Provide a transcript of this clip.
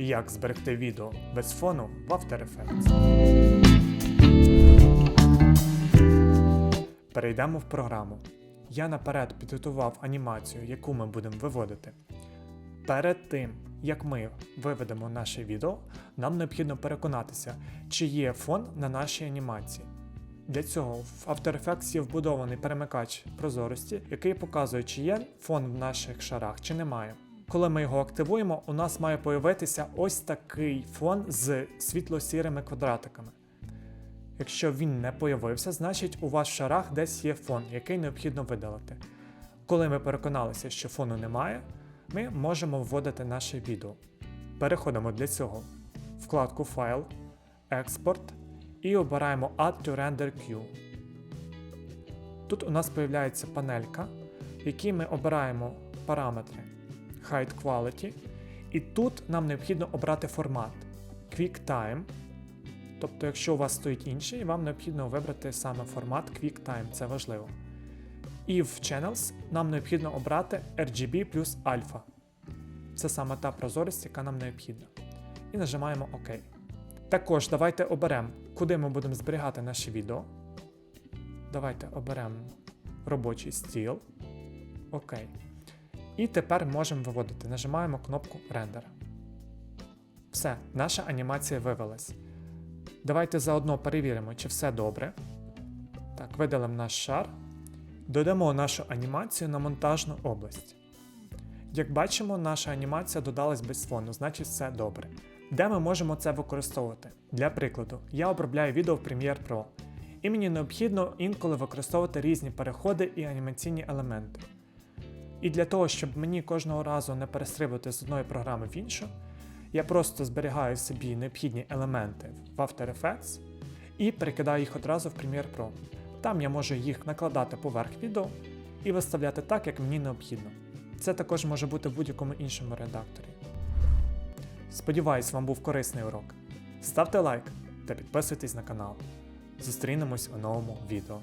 Як зберегти відео без фону в After Effects. Перейдемо в програму. Я наперед підготував анімацію, яку ми будемо виводити. Перед тим, як ми виведемо наше відео, нам необхідно переконатися, чи є фон на нашій анімації. Для цього в After Effects є вбудований перемикач прозорості, який показує, чи є фон в наших шарах, чи немає. Коли ми його активуємо, у нас має появитися ось такий фон з світло-сірими квадратиками. Якщо він не появився, значить у вас в шарах десь є фон, який необхідно видалити. Коли ми переконалися, що фону немає, ми можемо вводити наше відео. Переходимо для цього вкладку Файл, Експорт і обираємо Add to Render Queue. Тут у нас з'являється панелька, в якій ми обираємо параметри Hide Quality, і тут нам необхідно обрати формат QuickTime. Тобто, якщо у вас стоїть інший, вам необхідно вибрати саме формат QuickTime, це важливо. І в Channels нам необхідно обрати RGB плюс Alpha. Це саме та прозорість, яка нам необхідна. І нажимаємо ОК. Також давайте оберемо, куди ми будемо зберігати наші відео. Давайте оберемо робочий стіл. ОК. І тепер можемо виводити. Нажимаємо кнопку Render. Все, наша анімація вивелась. Давайте заодно перевіримо, чи все добре. Так, видалимо наш шар. Додамо нашу анімацію на монтажну область. Як бачимо, наша анімація додалась без фону, значить все добре. Де ми можемо це використовувати? Для прикладу, я обробляю відео в Premiere Pro, і мені необхідно інколи використовувати різні переходи і анімаційні елементи. І для того, щоб мені кожного разу не перестрибувати з одної програми в іншу, я просто зберігаю собі необхідні елементи в After Effects і перекидаю їх одразу в Premiere Pro. Там я можу їх накладати поверх відео і виставляти так, як мені необхідно. Це також може бути в будь-якому іншому редакторі. Сподіваюсь, вам був корисний урок. Ставте лайк та підписуйтесь на канал. Зустрінемось у новому відео.